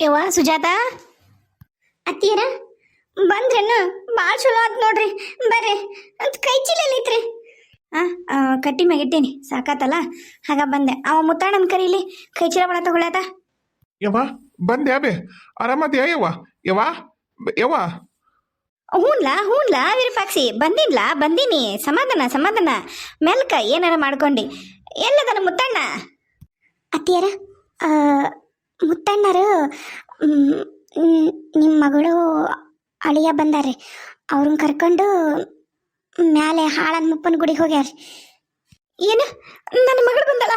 ಯವ್ವ ಸುಜಾತ? ಅತ್ತೀರ ಬಂದ್ರೇನ? ಭಾಳ ಚಲೋ ಆತ್ ನೋಡ್ರಿ ಬರ್ರಿ. ಅಂತ ಕೈ ಚೀಲ ಹಾಂ ಆ ಕಟ್ಟಿ ಮ್ಯಾಗಿಟ್ಟೇನಿ ಸಾಕಾತಲ್ಲ? ಹಾಗ ಬಂದೆ. ಅವ ಮುತ್ತಾಣನ್ ಕರೀಲಿ ಕೈ ಚೀಲ ಬಡ ತಗೊಳ್ಳಾತ ಯವ್ವ ಬಂದೆ ಅಬೆ. ಆರಾಮದ್ಯಾ ಯವ್ವ? ಯವ್ವ ಯವ್ವ. ಹೂನ್ಲಾ ಹೂನ್ಲಾ ವಿರೂಪಾಕ್ಷಿ. ಬಂದಿನ್ಲಾ ಬಂದೀನಿ. ಸಮಾಧಾನ ಸಮಾಧಾನ. ಮೆಲ್ಕ ಏನಾರ ಮಾಡ್ಕೊಂಡಿ. ಎಲ್ಲದನ ಮುತ್ತಣ್ಣ ಅತ್ತಿಯರ ಮುತ್ತಣ್ಣರು ನಿಮ್ಮ ಮಗಳು ಅಳಿಯ ಬಂದಾರೆ ಅವ್ರನ್ನ ಕರ್ಕೊಂಡು ಮ್ಯಾಲೆ ಹಾಳನ್ ಮುಪ್ಪನ ಗುಡಿಗೆ ಹೋಗ್ಯಾರ ಏನು? ನನ್ನ ಮಗಳು ಬಂದಲ್ಲ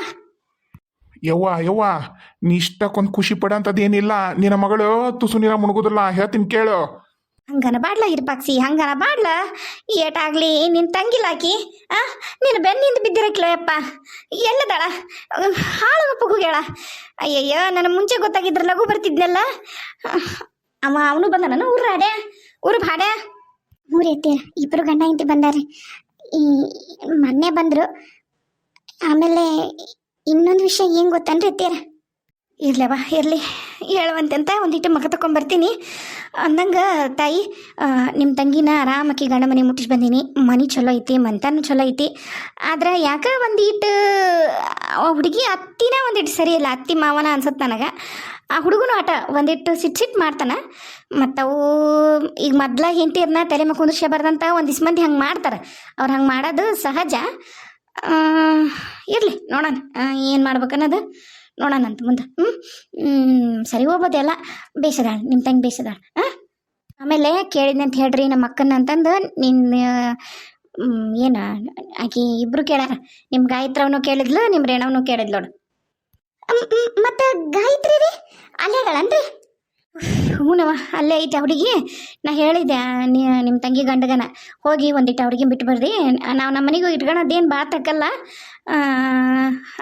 ಯವ್ವ ಯವ್ವ, ನೀ ಇಷ್ಟಕ್ಕೊಂದು ಖುಷಿ ಪಡಂತದೇನಿಲ್ಲ ನಿನ್ನ ಮಗಳು ತುಸು ನೀರ ಮುಣಗುದಿಲ್ಲ ಹೇಳ್ತೀನಿ ಕೇಳು. ಹಂಗನ ಬಾಡ್ಲ ಇರ್ಪಾಕ್ಸಿ ಹಂಗನ ಬಾಡ್ಲ. ಏಟಾಗ್ಲಿ ನಿನ್ ತಂಗಿಲಾಕಿ ಆ? ನಿನ್ನ ಬೆನ್ನಿಂದ ಬಿದ್ದಿರಕ್ಲೋ ಯಪ್ಪ. ಎಲ್ಲದಾಳ ಹಾಳು ಹೋಗ್ಯಾಳ. ಅಯ್ಯಯ್ಯ ನನ್ನ ಮುಂಚೆ ಗೊತ್ತಾಗಿದ್ರ ಲಘು ಬರ್ತಿದ್ನಲ್ಲ. ಅವ, ಅವನು ಬಂದ ನಾನು ಊರ ಹಾಡೆ ಊರು ಮೂರು ಎತ್ತೀರ ಇಬ್ಬರು ಗಂಡ ಇಂತಿ ಬಂದಾರೆ. ಈ, ಮೊನ್ನೆ ಬಂದರು. ಆಮೇಲೆ ಇನ್ನೊಂದು ವಿಷಯ ಏನು ಗೊತ್ತನ್ರಿ ಎತ್ತೀರ ಇರ್ಲವ ಇರಲಿ. ಹೇಳುವಂತೆ ಅಂತ ಒಂದಿಟ್ಟು ಮಗ ತಗೊಂಬರ್ತೀನಿ ಅಂದಂಗೆ, ತಾಯಿ ನಿಮ್ಮ ತಂಗಿನ ಆರಾಮಕ್ಕೆ ಗಂಡ ಮನೆ ಮುಟ್ಟಿಸಿ ಬಂದೀನಿ. ಮನೆ ಚಲೋ ಐತಿ, ಮಂತಾನು ಚಲೋ ಐತಿ. ಆದ್ರೆ ಯಾಕೆ ಒಂದಿಟ್ಟು ಆ ಹುಡುಗಿ ಅತ್ತಿನ ಒಂದಿಟ್ಟು ಸರಿ ಇಲ್ಲ, ಅತ್ತಿ ಮಾವನ ಅನ್ಸತ್ತೆ ನನಗೆ. ಆ ಹುಡುಗನು ಆಟ ಒಂದಿಟ್ಟು ಸಿಟ್ ಸಿಟ್ ಮಾಡ್ತಾನೆ. ಮತ್ತು ಅವು ಈಗ ಮೊದ್ಲ ಹೆಂಡತಿಯರ್ನ ತಲೆ ಮೇಲೆ ಬರ್ದಂತ ಒಂದಿಷ್ಟು ಮಂದಿ ಹಂಗೆ ಮಾಡ್ತಾರೆ. ಅವ್ರು ಹಂಗೆ ಮಾಡೋದು ಸಹಜ. ಇರಲಿ, ನೋಡೋಣ ಏನು ಮಾಡ್ಬೇಕನ್ನೋದು. ನೋಡೋಣ ಅಂತ ಮುಂದೆ ಹ್ಞೂ ಸರಿ ಹೋಗ್ಬೋದೆಲ್ಲ ಬೇಸದಾಳ ನಿಮ್ಮ ತಂಗಿ ಬೇಸದಾಳ. ಹಾಂ? ಆಮೇಲೆ ಕೇಳಿದ್ನೆ ಅಂತ ಹೇಳ್ರಿ ನಮ್ಮ ಅಕ್ಕನ ಅಂತಂದು, ನಿನ್ನ ಏನು, ಆಕಿ ಇಬ್ರು ಕೇಳ್ಯಾರ. ನಿಮ್ಮ ಗಾಯತ್ರವನು ಕೇಳಿದ್ಲು ನಿಮ್ಮ ರೇಣವನು ಕೇಳಿದ್ಲು ನೋಡು. ಮತ್ತೆ ಗಾಯತ್ರಿ ರೀ? ಅಲ್ಲೇಗಳನ್ರಿ ಹ್ಞೂನವ ಅಲ್ಲೇ ಐತೆ ಹುಡುಗಿ. ನಾ ಹೇಳಿದ್ದೆ ನೀ ನಿಮ್ಮ ತಂಗಿ ಗಂಡಗನ ಹೋಗಿ ಒಂದಿಟ್ಟು ಅವ್ರಿಗೆ ಬಿಟ್ಟು ಬರ್ರಿ ನಾವು ನಮ್ಮ ಮನೆಗೂ ಇಟ್ಕೊಳೋದೇನು ಭಾಳ ತಕ್ಕಲ್ಲ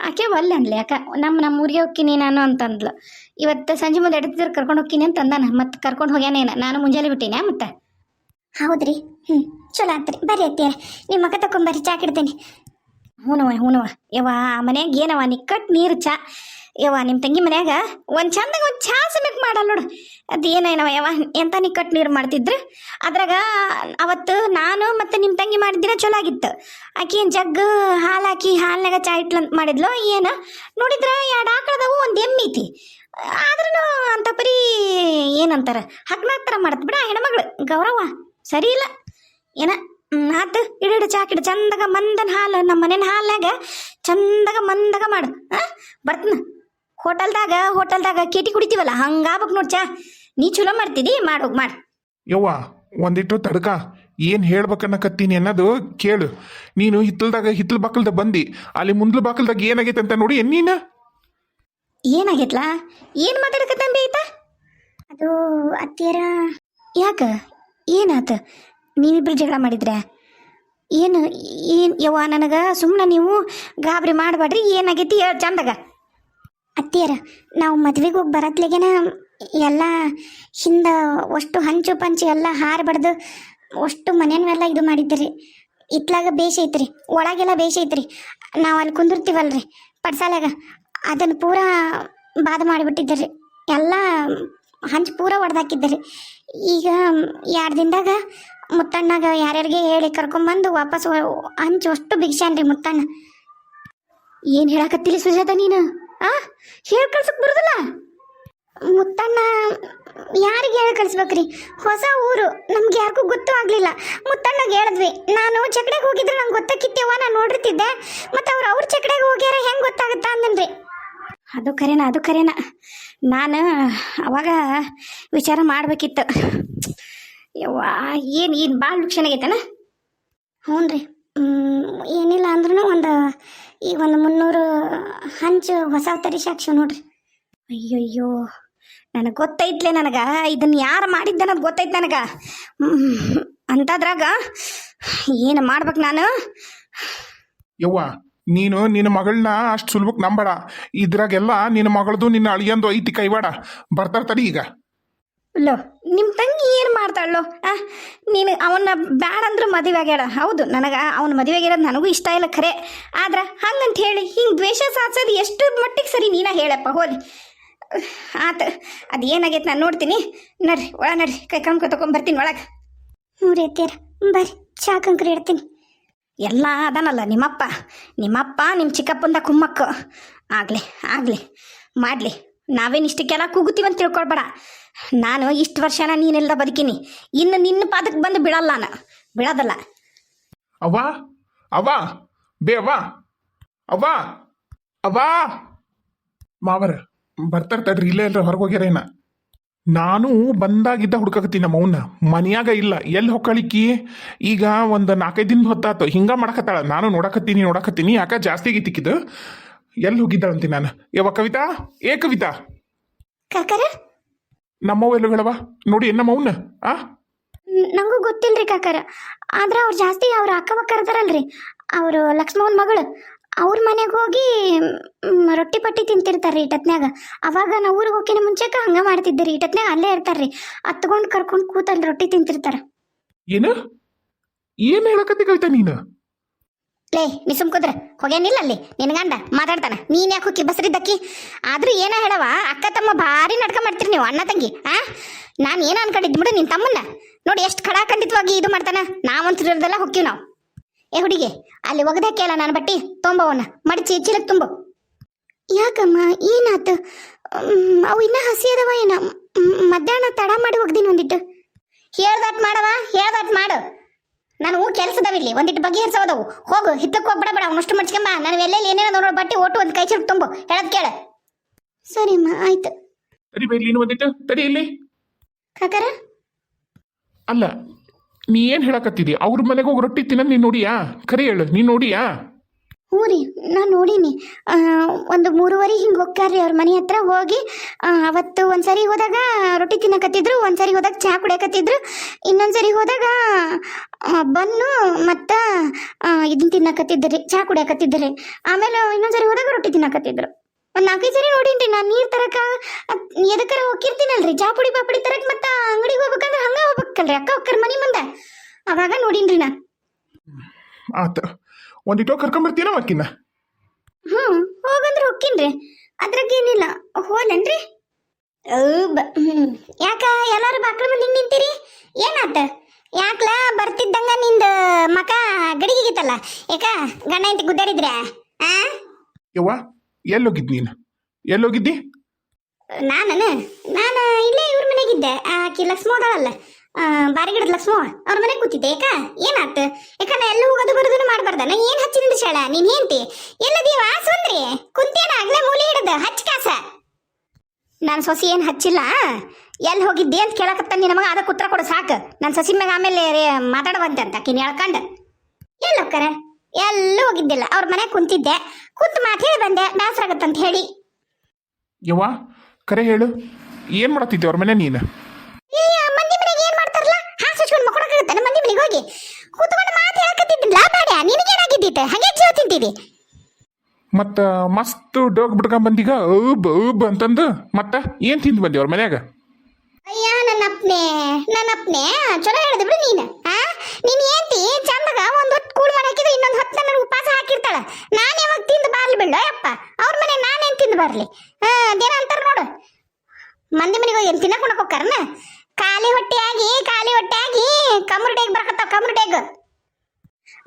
ಆಕೆ ಒಲ್ಲೆ ಅನ್ಲಿ ಅಕ್ಕ. ನಮ್ಮ ನಮ್ಮ ಊರಿಗೆ ಹೋಗ್ತೀನಿ ನಾನು ಅಂತಂದ್ಲು. ಇವತ್ತು ಸಂಜೆ ಮುಂದೆ ಎಡ್ತಿದ್ರು ಕರ್ಕೊಂಡು ಹೋಗ್ತೀನಿ ಅಂತ ಅಂದಾನ ಮತ್ತೆ ಕರ್ಕೊಂಡು ಹೋಗ್ಯಾನೇನ ನಾನು ಮುಂಜಾನೆ ಬಿಟ್ಟಿನ ಮತ್ತೆ? ಹೌದ್ರಿ ಹ್ಞೂ ಚಲೋ ಆತ್ರಿ. ಬರ್ರಿ ಅತ್ತೀರ ನಿಮ್ಮ ಮಕ್ಕ ತಕೊಂಬರ್ರಿ ಚಾ ಕಿಡ್ತೀನಿ. ಹ್ಞೂನವ ಹ್ಞೂನವ ಯವ್ವ ಆ ಮನ್ಯಾಗ ಏನವ ನಿಕ್ಕಟ್ಟು ನೀರು ಚಾ. ಯವ್ವ ನಿಮ್ಮ ತಂಗಿ ಮನ್ಯಾಗ ಒಂದು ಚಂದಾಗ ಒಂದು ಚಾ ಸಮೇತ ಮಾಡಲ್ಲ ನೋಡು. ಅದು ಏನೇನವ ಯವ್ವ, ಎಂತ ಕಟ್ ನೀರು ಮಾಡ್ತಿದ್ರು? ಅದ್ರಾಗ ಅವತ್ತು ನಾನು ಮತ್ತು ನಿಮ್ಮ ತಂಗಿ ಮಾಡಿದ್ರೆ ಚಲೋ ಆಗಿತ್ತು. ಆಕಿ ಏನು ಜಗ್ ಹಾಲು ಹಾಕಿ ಹಾಲ್ನಾಗ ಚಾ ಇಟ್ಲಂತ ಮಾಡಿದ್ಲು ಏನು? ನೋಡಿದ್ರ ಎರಡು ಆಕಳದವು, ಒಂದು ಐತಿ. ಆದ್ರೂ ಅಂತ ಪರಿ ಏನಂತಾರ? ಹಗ್ನಾಕ್ ಥರ ಮಾಡತ್ ಬಿಡ ಹೆಣ್ಮಗಳು. ಗೌರವ ಸರಿ ಇಲ್ಲ. ಏನ? ಆತು ಇಡಿಡು ಚಾಕಿಡು ಚಂದಾಗ ಮಂದನ ಹಾಲು ನಮ್ಮ ಮನೇನ ಹಾಲ್ನಾಗ ಚಂದಾಗ ಮಂದಾಗ ಮಾಡು. ಹಾಂ ಬರ್ತನ. ಹೋಟೆಲ್ದಾಗ ಹೋಟೆಲ್ದಾಗ ಕೇಟಿ ಕುಡಿತೀವಲ್ಲ ಹಂಗಾಗ್ಬೇಕು ನೋಡ್ ಚಾ. ನೀ ಚಲೋ ಮಾಡ್ತಿದಿ ಮಾಡೋಗ್ ಮಾಡು. ಯವ್ವ ಒಂದಿಟ್ಟು ತಡ್ಕ. ಏನು ಹೇಳ್ಬೇಕನ್ನಕತ್ತೀನಿ ಅನ್ನೋದು ಕೇಳು. ನೀನು ಹಿತ್ತಲ್ದಾಗ ಹಿತ್ತಲ್ ಬಾಕಲ್ದ ಬಂದಿ. ಅಲ್ಲಿ ಮುಂದ್ಲು ಬಾಕಲ್ದಾಗ ಏನಾಗೈತೆ ಅಂತ ನೋಡಿ ಏನ್ ನೀನು? ಏನಾಗೈತ್ಲಾ? ಏನು ಮಾತಾಡಕತ್ತಂಬಿ ಆಯ್ತಾ? ಅದು ಅತ್ತಿಯರ. ಯಾಕ? ಏನಾತ? ನೀವಿಬ್ರು ಜಗಳ ಮಾಡಿದ್ರೆ? ಏನು ಏನು ಯವ್ವ ನನಗೆ ಸುಮ್ಮನೆ ನೀವು ಗಾಬರಿ ಮಾಡಬೇಡ್ರಿ ಏನಾಗೈತಿ ಹೇಳ ಚಂದಾಗ. ಅತ್ತಿಯರ, ನಾವು ಮದ್ವೆಗೆ ಹೋಗಿ ಬರತ್ಲೆಗೆನ ಎಲ್ಲ ಹಿಂದೆ ಅಷ್ಟು ಹಂಚು ಪಂಚು ಎಲ್ಲ ಹಾರ ಬಡ್ದು ಅಷ್ಟು ಮನೆಯನ್ನೆಲ್ಲ ಇದು ಮಾಡಿದ್ರಿ. ಇತ್ಲಾಗ ಬೇಷ್ ಐತ್ರಿ, ಒಳಗೆಲ್ಲ ಬೇಷ್ ಐತ್ರಿ. ನಾವು ಅಲ್ಲಿ ಕುಂದಿರ್ತೀವಲ್ರಿ ಪಡ್ಸಾಲಾಗ ಅದನ್ನು ಪೂರಾ ಬಾದ ಮಾಡಿಬಿಟ್ಟಿದ್ದರಿ. ಎಲ್ಲ ಹಂಚು ಪೂರ ಒಡೆದಾಕಿದ್ದರಿ. ಈಗ ಎರಡು ದಿನದಾಗ ಮುತ್ತಣ್ಣಾಗ ಯಾರ್ಯಾರಿಗೆ ಹೇಳಿ ಕರ್ಕೊಂಬಂದು ವಾಪಸ್ ಹಂಚು ಅಷ್ಟು ಬಿಗ್ಸ್ಯಾನ್ರಿ ಮುತ್ತಣ್ಣ. ಏನು ಹೇಳಕತ್ತಿಲ್ಲ ಸುಜಾತ ನೀನು? ಆ? ಹೇಳಿ ಕಳ್ಸಕ್ ಬರುದಿಲ್ಲ? ಮುತ್ತಣ್ಣ, ಯಾರಿಗೆ ಹೇಳಿ ಕಳಿಸ್ಬೇಕ್ರಿ? ಹೊಸ ಊರು, ನಮ್ಗೆ ಯಾರಿಗೂ ಗೊತ್ತೂ ಆಗ್ಲಿಲ್ಲ. ಮುತ್ತಣ್ಣಗೆ ಹೇಳಿದ್ವಿ, ನಾನು ಚಕಡೆಗೆ ಹೋಗಿದ್ರೆ ನಂಗೆ ಗೊತ್ತಾಕಿತ್ತೇವ ನಾನು ನೋಡಿರ್ತಿದ್ದೆ. ಮತ್ತೆ ಅವ್ರು ಅವ್ರ ಚಕಡೆಗೆ ಹೋಗ್ಯಾರ, ಹೆಂಗೆ ಗೊತ್ತಾಗುತ್ತಾ ಅಂದನ್ರಿ. ಅದು ಕರೇನ ಅದು ಕರೇನ ನಾನು ಅವಾಗ ವಿಚಾರ ಮಾಡ್ಬೇಕಿತ್ತು. ಯವ್ವ, ಏನು ಏನು ಭಾಳ ಲಕ್ಷಣ ಆಗೈತನ? ಹ್ಞೂ ರೀ ಏನಿಲ್ಲ ಅಂದ್ರೂ ಒಂದು ಈಗ ಒಂದು ಮುನ್ನೂರು ಹಂಚು ಹೊಸ ತರಿಸಾಕ್ಷಿ ನೋಡ್ರಿ. ಅಯ್ಯಯ್ಯೋ, ನನಗೆ ಗೊತ್ತೈತ್ಲೆ ನನಗೆ. ಇದನ್ನು ಯಾರು ಮಾಡಿದ್ದ ಅನ್ನೋದು ಗೊತ್ತೈತೆ ನನಗೆ. ಅಂಥದ್ರಾಗ ಏನು ಮಾಡ್ಬೇಕು ನಾನು? ಯವ್ವ, ನೀನು ನಿನ್ನ ಮಗಳನ್ನ ಅಷ್ಟು ಸುಲಭಕ್ಕೆ ನಂಬಡ ಇದ್ರಾಗೆಲ್ಲ ನಿನ್ನ ಮಗಳದು ನಿನ್ನ ಅಳಿಯಂದು ಐತಿ ಕೈವಾಡ. ಬರ್ತಾರ ತಡಿ ಈಗ. ಲೋ ನಿಮ್ಮ ತಂಗಿ ಏನು ಮಾಡ್ತಾಳೋ ಆ ನೀನು ಅವನ್ನ ಬ್ಯಾಡ ಅಂದ್ರೆ ಮದುವೆ ಆಗ್ಯಾಳ ಹೌದು ನನಗೆ ಅವನ ಮದುವೆ ಆಗಿರೋದು ನನಗೂ ಇಷ್ಟ ಇಲ್ಲ ಖರೆ. ಆದ್ರೆ ಹಂಗಂತ ಹೇಳಿ ಹಿಂಗೆ ದ್ವೇಷ ಸಾಧಿಸೋದು ಎಷ್ಟು ಮಟ್ಟಿಗೆ ಸರಿ ನೀನ ಹೇಳಪ್ಪ ಹೋಲಿ. ಆತ ಅದು ಏನಾಗೈತೆ ನಾನು ನೋಡ್ತೀನಿ. ನಡ್ರಿ ಒಳ ನಡ್ರಿ ಕೈ ಕಂಕ ತೊಗೊಂಬರ್ತೀನಿ ಒಳಗೆ. ಹ್ಞೂ ರೀ ಅತ್ತೀರ ಬರ್ರಿ ಚಾ ಕಂಕ್ರಿ ಇಡ್ತೀನಿ. ಎಲ್ಲ ಅದಾನಲ್ಲ ನಿಮ್ಮಪ್ಪ. ನಿಮ್ಮಪ್ಪ ನಿಮ್ಮ ಚಿಕ್ಕಪ್ಪಂದ ಕುಮ್ಮಕ್ಕ. ಆಗಲಿ ಆಗಲಿ ಮಾಡಲಿ. ನಾವೇನು ಇಷ್ಟಕ್ಕೆಲ್ಲ ಕೂಗುತ್ತೀವಿ ಅಂತ ತಿಳ್ಕೊಳ್ಬೇಡ. ನಾನು ಇಷ್ಟು ವರ್ಷನ ನೀನೆಲ್ಲ ಬದುಕೀನಿ. ಇನ್ನು ನಿನ್ನ ಪಾದಕ್ಕೆ ಬಂದು ಬಿಡಲ್ಲ ನಾನು. ಬಿಡೋದಲ್ಲ ಅವ್ವ ಅವ್ವ, ಬೇ ಅವ್ವ ಅವ್ವ ಅವಾ ಮಾವರ, ಬರ್ತಾರ ತಡ್ರಿ, ಇಲ್ಲೇ ಇಲ್ಲ ಹೊರಗೆ ಹೋಗ್ಯಾರೇನ ನಾನು ಬಂದಾಗಿದ್ದ ಹುಡ್ಕಕತ್ತೀನಿ ನಮ್ಮ ಅವನ್ನ ಮನ್ಯಾಗ ಇಲ್ಲ. ಎಲ್ಲಿ ಹೊಕ್ಕಳಿಕ್ಕಿ ಈಗ ಒಂದು ನಾಲ್ಕೈದು ದಿನ ಹೊತ್ತಾತು. ಹಿಂಗ ಮಾಡಕತ್ತಾಳ. ನಾನು ನೋಡಕತ್ತೀನಿ ನೋಡಕತ್ತೀನಿ. ಯಾಕೆ ಜಾಸ್ತಿ ಆಗೈತಿಕ್ಕಿದು ಎಲ್ಲಿ ಹೋಗಿದ್ದಾಳಂತೀನಿ ನಾನು. ಯಾವ ಕವಿತಾ? ಏ ಕವಿತಾ? ಕಾಕರ? ನಮ್ಮವ ಎಲ್ಲ ಹೇಳವ ನೋಡಿ ನಮ್ಮ ನಮ್ಮವ್ನ ಆ? ನಂಗೂ ಗೊತ್ತಿಲ್ರಿ ಕಾಕರ. ಆದ್ರೆ ಅವ್ರು ಜಾಸ್ತಿ ಅವ್ರ ಅಕ್ಕಪಕ್ಕ ಇರ್ತಾರಲ್ರಿ ಅವರು ಲಕ್ಷ್ಮವನ್ ಮಗಳು. ಅವ್ರ ಮನೆಗೆ ಹೋಗಿ ಮ್, ರೊಟ್ಟಿ ಪಟ್ಟಿ ತಿಂತಿರ್ತಾರ್ರಿ ಇಟತ್ನ್ಯಾಗ ಅವಾಗ ನಾವು ಊರಿಗೆ ಹೋಗಿನ ಮುಂಚೆಕ ಹಂಗ ಮಾಡ್ತಿದ್ದೀರಿ. ಇಟತ್ನ್ಯಾಗ ಅಲ್ಲೇ ಇರ್ತಾರ್ರಿ. ಹತ್ಕೊಂಡು ಕರ್ಕೊಂಡು ಕೂತಲ್ಲಿ ರೊಟ್ಟಿ ತಿಂತಿರ್ತಾರ. ಏನು? ಏನು ಹೇಳಕತ್ತಿ ಕವಿತಾ ನೀನು? ಲೇ ನೀ ಕುದ್ರೆ, ಹೋಗೇನಿಲ್ಲ ಅಲ್ಲಿ. ನಿನ್ ಗಂಡ ಮಾತಾಡ್ತಾನ. ನೀನ್ ಯಾಕೆ ಹೋಗಿ ಬಸ್ರಿದ್ದಕ್ಕಿ? ಆದ್ರೂ ಏನ ಹೇಳವ ಅಕ್ಕ ತಮ್ಮ ಭಾರಿ ನಡ್ಕ ಮಾಡ್ತೀರಿ ನೀವು, ಅಣ್ಣ ತಂಗಿ, ಆ? ನಾನು ಏನೋ ಅನ್ಕೊಂಡಿದ್ ಬಿಡು ನಿನ್ ತಮ್ಮನ್ನ. ನೋಡಿ ಎಷ್ಟು ಖಡಾಖಂಡಿತವಾಗಿ ಇದು ಮಾಡ್ತಾನ. ನಾವಂತಿರೋದೆಲ್ಲ ಹೊಕ್ಕಿವ್ ನಾವು. ಏ ಹುಡುಗಿ, ಅಲ್ಲಿ ಒಗದೆ ಕೇಳ ನಾನು ಬಟ್ಟಿ? ತೊಂಬವನ್ನ ಮಡಚಿ ಚೀಲಕ್ ತುಂಬು. ಯಾಕಮ್ಮ, ಏನಾತ? ಅವು ಇನ್ನ ಹಸಿ ಅದಾವ ಏನ? ಮಧ್ಯಾಹ್ನ ತಡ ಮಾಡಿ ಹೋಗ್ದಿನ ಒಂದಿಟ್ಟು. ಹೇಳ್ದಾಟ್ ಮಾಡವ ಹೇಳ್ದಾಟ್ ಮಾಡು. ನಾನು ಕೆಲಸದವಿಲ್ಲಿ ಒಂದಿಟ್ಟು ಬಗೆಹರಿಸೋದವು ಹೋಗು ಹಿತ್ತಕ್ಕೆ ಹೋಗ್ಬಿಡ ಅವನಷ್ಟು ಮಡ್ಸ್ಕೊಂಬ ನಾನು ಎಲ್ಲೆಲ್ಲಿ ಏನೇನೋ ನೋಡೋ ಬಟ್ಟೆ ಒಟ್ಟು ಒಂದು ಕೈ ಚೀಲ ತುಂಬು. ಹೇಳದ್ ಕೇಳ. ಸರಿಮ್ಮ ಆಯ್ತು. ತಡಿ ಬೈಲಿ ನೀನು ಒಂದಿಟ್ಟು. ತಡಿ ಇಲ್ಲಿ. ಕಾಕರ? ಅಲ್ಲ ನೀ ಏನು ಹೇಳಕತ್ತಿದಿ? ಅವ್ರ ಮನೆಗೆ ಹೋಗಿ ರೊಟ್ಟಿ ತಿನ್ನೋದು ನೀನು ನೋಡಿಯಾ? ಕರಿ ಹೇಳು ನೀನು ನೋಡಿಯಾ? ಹ್ಞೂ ರೀ ನಾನು ನೋಡೀನಿ. ಒಂದು ಮೂರುವರೆ ಹಿಂಗೆ ಹೋಗ್ತಾರ್ರಿ ಅವ್ರ ಮನೆ ಹತ್ರ ಹೋಗಿ ಅವತ್ತು ಒಂದು ಸರಿ ಹೋದಾಗ ರೊಟ್ಟಿ ತಿನ್ನಕತ್ತಿದ್ರು ಒಂದ್ಸರಿ ಹೋದಾಗ ಚಹಾ ಕುಡಿಯಕತ್ತಿದ್ರು. ಇನ್ನೊಂದ್ಸರಿ ಹೋದಾಗ ಆ, ಬನ್ನು ಮತ್ತು ಇದನ್ನ ತಿನ್ನಕತ್ತಿದ್ರಿ ಚಹಾ ಕುಡಿಯಕತ್ತಿದ್ರಿ. ಆಮೇಲೆ ಇನ್ನೊಂದ್ಸರಿ ಹೋದಾಗ ರೊಟ್ಟಿ ತಿನ್ನಕತ್ತಿದ್ರು. ಒಂದು ನಾಲ್ಕೈದು ಸರಿ ನೋಡೀನಿ ನಾನು ನೀರು ತರಕ ಎದಕ್ಕರ ಹೋಗಿರ್ತೀನಲ್ರಿ ಚಹಾ ಪುಡಿ ಪಾಪಡಿ ತರಕ್ಕೆ ಮತ್ತು ಅಂಗಡಿಗೆ ಹೋಗ್ಬೇಕಂದ್ರೆ ಹಂಗೆ ಹೋಗ್ಬೇಕಲ್ರಿ ಅಕ್ಕ ಅಕ್ಕರ ಮನೆ ಮುಂದೆ. ಅವಾಗ ನೋಡೀನಿ ರೀ ನಾನು. ಆತ ಒಂದಿಟ್ಟು ಕರ್ಕೊಂಬರ್ತೀನ ಮಕ್ಕಿನ ಹ್ಞೂ ಹೋಗಂದ್ರೆ ಹೊಕ್ಕಿನ್ರಿ ಅದ್ರಾಗೇನಿಲ್ಲ ಹೋಲನ್ರಿ ಯಾಕ ಎಲ್ಲಾರು ಬಾಕ್ಲ ಮುಂದೆ ನಿಂತಿರಿ ನಿಂತೀರಿ? ಏನಾತ? ಯಾಕ್ಲ ಬರ್ತಿದ್ದಂಗ ನಿಂದ ಮಕ ಗಡಿಗಿಗಿತ್ತಲ್ಲ ಯಾಕ ಗಂಡ ಇಂತಿ ಗುದ್ದಾಡಿದ್ರೆ ಆ? ಯವ್ವ ಎಲ್ಲೋಗಿದ್ ನೀನು? ಎಲ್ಲೋಗಿದ್ದಿ? ನಾನು ನಾನು ಇಲ್ಲೇ ಇವ್ರ ಮನೆಗಿದ್ದೆ ಆಕಿ ಲಕ್ಷ್ಮ ಅದಾಳಲ್ಲ ಬಾರಿಗಿಡದ ಲಕ್ಷ್ಮ, ಅವ್ರ ಮನೆಗೆ ಕೂತಿದ್ದೆ ಯಾಕ ಏನಾತ ಯಾಕ ಎಲ್ಲ ಹೋಗೋದು ಬರೋದನ್ನು ನಾ ಏನ್ ಹಚ್ಚಿನಿಂದ ಶಾಳ? ನೀನ್ ಹೆಂಡ್ತಿ? ಎಲ್ಲದೀವ ಸುಂದ್ರಿ ಕುಂತೇನ ಆಗ್ಲೇ ಮೂಲಿ ಹಿಡದು, ಹಚ್ಚ ಕಾಸ? ನಾನು ಸೊಸಿ ಏನು ಹಚ್ಚಿಲ್ಲ? ಎಲ್ಲಿ ಹೋಗಿದ್ದೆ ಅಂತ ಕೇಳಕತ್ತ ನಿನ್ನ ಮಗ ಅದಕ್ಕೆ ಉತ್ತರ ಕೊಡು, ಸಾಕು. ನನ್ನ ಸೊಸಿ ಮ್ಯಾಗ ಆಮೇಲೆ ಮಾತಾಡುವಂತೆ ಅಂತ, ಆಕಿನ ಹೇಳ್ಕಂಡು. ಎಲ್ಲೋಕ್ಕರ ಎಲ್ಲೂ ಹೋಗಿದ್ದಿಲ್ಲ. ಅವ್ರ ಮನೆ ಕುಂತಿದ್ದೆ. ಕುಂತು ಮಾತು ಹೇಳಿ ಬಂದೆ ಬೇಸರ ಆಗತ್ತಂತ ಹೇಳಿ. ಯವ್ವ, ಕರೆ ಹೇಳು. ಏನು ಮಾಡತ್ತಿದ್ದೆ ಅವ್ರ ಮನೆ ನೀನು ಏ, ಮಂದಿ ಮನೆಗೆ ಏನ್ ಮಾಡ್ತಾರಲ್ಲ ಹಾಸ್ ಹಚ್ಕೊಂಡು ಮಕ್ಕೊಳಕಾಗತ್ತೆ ಮಂದಿ ಮನೆಗೆ ಹೋಗಿ. ಕೂತ್ಕೊಂಡು ಮಾತು ಹೇಳಕತ್ತಿದ್ದಿಲ್ಲ ಬೇಡ ನಿನಗೇನಾಗಿದ್ದಿತ್ತೆ? ಹಂಗೆ ಜೀವ ತಿಂತೀವಿ ಮತ್ತ ಮಸ್ತ್ ಡೋಗ್ ಬಿಡ್ಕೊಂಡ್ ಬಂದೀಗ? ಉಬ್ ಉಬ್ ಅಂತಂದು. ಮತ್ತ ಏನ್ ತಿಂದು ಬಂದಿ ಅವ್ರ ಮನ್ಯಾಗ? ಅಯ್ಯ ನನ್ನ ಅಪ್ನೆ ನನ್ನ ಅಪ್ನೆ ಚಲೋ ಹೇಳಿದೆ ಬಿಡು ನೀನು ಆ? ನೀನ್ ಏಂತಿ ಚಂದಗ ಒಂದ್ ಹೊತ್ತು ಕೂಳ್ ಮಾಡಾಕಿದ್ರೆ ಇನ್ನೊಂದ್ ಹೊತ್ತು ನನ್ನ ಉಪವಾಸ ಹಾಕಿರ್ತಾಳ. ನಾನ್ ಯಾವಾಗ ತಿಂದು ಬಾರ್ಲಿ ಬಿಡ್ಲೋ ಯಪ್ಪ ಅವ್ರ ಮನೆ ನಾನೇನ್ ತಿಂದು ಬರ್ಲಿ? ಹಾ ಅದೇನ ಅಂತಾರ ನೋಡು. ಮಂದಿ ಮನೆಗೆ ಹೋಗಿ ಏನ್ ತಿನ್ನಕ್ ಉಣಕ್ ಹೋಗ್ತಾರನ ಖಾಲಿ ಹೊಟ್ಟೆಯಾಗಿ ಖಾಲಿ ಹೊಟ್ಟೆಯಾಗಿ. ಕಮ್ರ ಡೇಗ್ ಬರ್ಕತ್ತಾವ ಕಮ್ರ ಡೇಗ್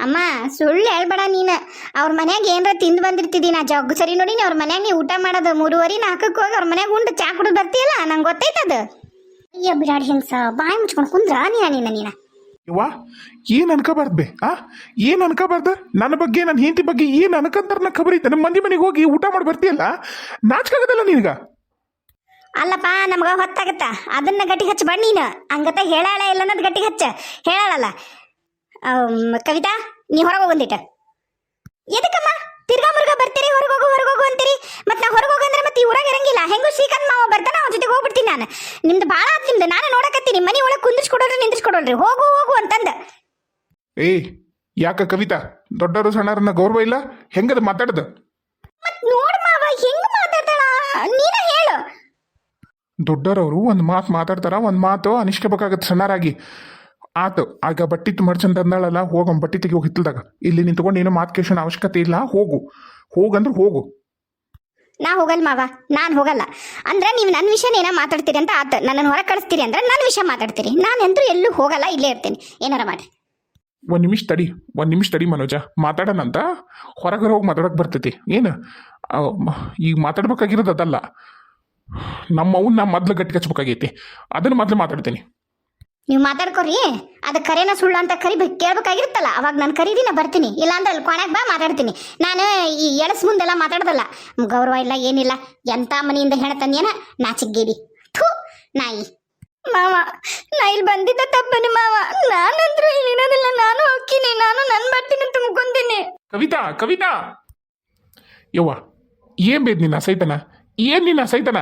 ಅಮ್ಮ, ಸುಳ್ಳು ಹೇಳ್ಬೇಡ ನೀನು. ಅವ್ರ ಮನ್ಯಾಗ ಏನರ ತಿಂದು ಬಂದಿರ್ತಿದಿ ನಾ ಜಗ್ ಸರಿ ನೋಡಿ ಅವ್ರ ಮನ್ಯಾಗ ನೀ ಊಟ ಮಾಡೋದು ಮೂರುವರೆ, ನಾಲ್ಕಕ್ಕೆ ಹೋಗಿ ಅವ್ರ ಮನ್ಯಾಗ ಉಂಡು ಚಾ ಕುಡಿದು ಬರ್ತೀಯಲ್ಲ, ನಂಗೆ ಗೊತ್ತೈತದು ಅಯ್ಯ, ಬಿಡಾಡಿ ಹೆಂಗ್ಸ ಬಾಯಿ ಮುಚ್ಕೊಂಡು ಕುಂದ್ರ ನೀನ ನೀನ ನೀನ. ಯವ್ವ, ಏನ್ ಅನ್ಕೋಬಾರ್ದು ಬೇ, ಆ? ಏನ್ ಅನ್ಕೋಬಾರ್ದು? ನನ್ನ ಬಗ್ಗೆ ನನ್ನ ಹೆಂಡತಿ ಬಗ್ಗೆ ಏನ್ ಅನ್ಕಂತಾರ ಖಬರ್ ಐತೆ ನಮ್ಮ ಮಂದಿ ಮನೆಗೆ ಹೋಗಿ ಊಟ ಮಾಡಿ ಬರ್ತೀಯಲ್ಲ? ನಾಚ್ಕಾಗದಲ್ಲ ನಿನಗ? ಅಲ್ಲಪ್ಪ ನಮ್ಗ ಹೊತ್ತಾಗತ್ತ. ಅದನ್ನ ಗಟ್ಟಿ ಹಚ್ಚ ಬಾ ನೀನು. ಹಂಗತ ಹೇಳಾಳ ಇಲ್ಲ ಅನ್ನೋದು ಗಟ್ಟಿ ಹಚ್ಚ. ಹೇಳಾಳಲ್ಲ. ಕವಿತಾ ನೀ ಹೊರಗೆ ಬಂದಿಟ್ಟ ಎದಕ್ಕಮ್ಮ? ತಿರ್ಗಾ ಮುರ್ಗ ಬರ್ತೀರಿ? ಹೊರಗೆ ಹೋಗು ಹೊರಗೆ ಹೋಗು ಅಂತೀರಿ? ಮತ್ತೆ ನಾ ಹೊರಗೆ ಹೋಗಂದ್ರೆ ಮತ್ತೆ ಈ ಊರಾಗ ಇರಂಗಿಲ್ಲ. ಹೆಂಗೂ ಶ್ರೀಕಾಂತ್ ಮಾವ ಬರ್ತಾನ ಅವ್ನ ಜೊತೆಗೆ ಹೋಗ್ಬಿಡ್ತೀನಿ ನಾನು. ನಿಮ್ದು ಭಾಳ ಆತ್ ನಿಮ್ದು. ನಾನು ನೋಡಕತ್ತೀನಿ. ಮನೆ ಒಳಗೆ ಕುಂದಿರ್ಸ್ಕೊಡೋರು ನಿಂದಿರ್ಸ್ಕೊಡೋಲ್ರಿ. ಹೋಗು ಹೋಗು ಅಂತಂದ. ಏಯ್ ಯಾಕ ಕವಿತಾ? ದೊಡ್ಡವರು ಸಣ್ಣರನ್ನ ಗೌರವ ಇಲ್ಲ? ಹೆಂಗದ ಮಾತಾಡದ? ಮತ್ ನೋಡ್ ಮಾವ ಹೆಂಗ್ ಮಾತಾಡ್ತಾಳ? ನೀನ ದೊಡ್ಡರವರು ಒಂದು ಮಾತು ಮಾತಾಡ್ತಾರ ಒಂದು ಮಾತು ಅನಿಷ್ಕಬೇಕಾಗತ್ತೆ ಸಣ್ಣರಾಗಿ. ಆತು ಆಗ ಬಟ್ಟಿ ಮಡ್ಚಂತ ಅಂದಾಳಲ್ಲ ಹೋಗಮ್ ಬಟ್ಟಿ ತೆಗಿ ಹೋಗಿ ಹಿತ್ತಲ್ದಾಗ. ಇಲ್ಲಿ ನಿಂತ್ಕೊಂಡು ಏನು ಮಾತು ಕೇಳೋಣ ಅವಶ್ಯಕತೆ ಇಲ್ಲ ಹೋಗು. ಹೋಗಂದ್ರೆ ಹೋಗು. ನಾ ಹೋಗಲ್ಲ ಮಾವ ನಾನು ಹೋಗಲ್ಲ. ಅಂದ್ರೆ ನೀವು ನನ್ನ ವಿಷಯ ಏನೋ ಮಾತಾಡ್ತೀರಿ ಅಂತ ಆತ. ನನ್ನನ್ನು ಹೊರಗೆ ಕಳಿಸ್ತೀರಿ ಅಂದ್ರೆ ನನ್ನ ವಿಷಯ ಮಾತಾಡ್ತೀರಿ. ನಾನೆಂದ್ರೂ ಎಲ್ಲೂ ಹೋಗಲ್ಲ ಇಲ್ಲೇ ಇರ್ತೀನಿ. ಏನಾರ ಮಾಡಿ ಒಂದು ನಿಮಿಷ ತಡಿ ಒಂದು ನಿಮಿಷ ತಡಿ ಮನೋಜ. ಮಾತಾಡೋಣಂತ ಹೊರಗೆ ಹೋಗಿ ಮಾತಾಡೋಕೆ ಬರ್ತೈತಿ. ಏನು? ಈಗ ಮಾತಾಡ್ಬೇಕಾಗಿರೋದು ಅದಲ್ಲ. ನಮ್ಮ ಅವ್ನ ಮೊದ್ಲು ಗಟ್ಟಿ ಹಚ್ಬೇಕಾಗೈತಿ. ಅದನ್ನ ಮೊದ್ಲು ಮಾತಾಡ್ತೀನಿ. ನೀವು ಮಾತಾಡ್ಕೊರಿ. ಅದು ಕರೆನ ಸುಳ್ಳು ಅಂತ ಕರಿ ಕೇಳ್ಬೇಕಾಗಿರುತ್ತಲ್ಲ. ಅವಾಗ ನಾನು ಕರೀರಿ ನಾ ಬರ್ತೀನಿ. ಇಲ್ಲಾಂದ್ರೆ ಅಲ್ಲಿ ಕೊನೆಗೆ ಬಾ ಮಾತಾಡ್ತೀನಿ. ನಾನು ಈ ಎಳಸ್ ಮುಂದೆಲ್ಲ ಮಾತಾಡ್ದಲ್ಲ. ಗೌರವ ಇಲ್ಲ ಏನಿಲ್ಲ. ಎಂಥ ಮನೆಯಿಂದ ಹೆಣ ನಾ ಚಿಗ್ಗೇರಿ ಥೂ ನಾಯಿ. ಮಾವ ನಾ ಇಲ್ಲಿ ಬಂದಿದ್ದ ತಪ್ಪನೆ ಮಾವ. ನಾನಂದ್ರೆ ಇಲ್ಲಿರೋದಿಲ್ಲ ನಾನು ಹೋಗ್ತೀನಿ. ನಾನು ನನ್ನ ಬರ್ತೀನಿ ತುಂಬ್ಕೊಂತೀನಿ ಕವಿತಾ ಕವಿತಾ. ಯವ್ವ ಏನ್ ಬೇದ್ ನಿನ್ನ ಸೈತನ ಏನ್ ನಿನ್ನ ಸೈತನ